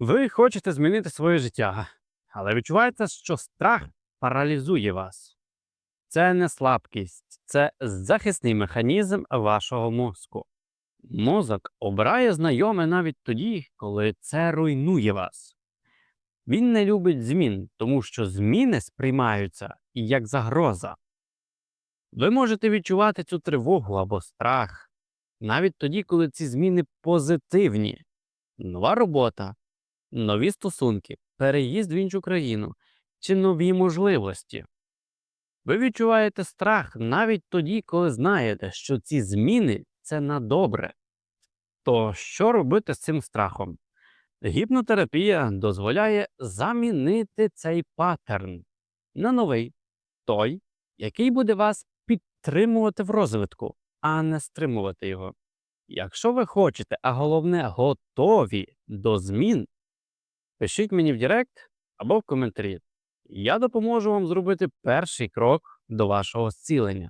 Ви хочете змінити своє життя, але відчуваєте, що страх паралізує вас. Це не слабкість, це захисний механізм вашого мозку. Мозок обирає знайоме навіть тоді, коли це руйнує вас. Він не любить змін, тому що зміни сприймаються як загроза. Ви можете відчувати цю тривогу або страх навіть тоді, коли ці зміни позитивні. Нова робота, нові стосунки, переїзд в іншу країну чи нові можливості. Ви відчуваєте страх навіть тоді, коли знаєте, що ці зміни це на добре. То що робити з цим страхом? Гіпнотерапія дозволяє замінити цей паттерн на новий, той, який буде вас підтримувати в розвитку, а не стримувати його. Якщо ви хочете, а головне готові до змін, пишіть мені в Директ або в коментарі. Я допоможу вам зробити перший крок до вашого зцілення.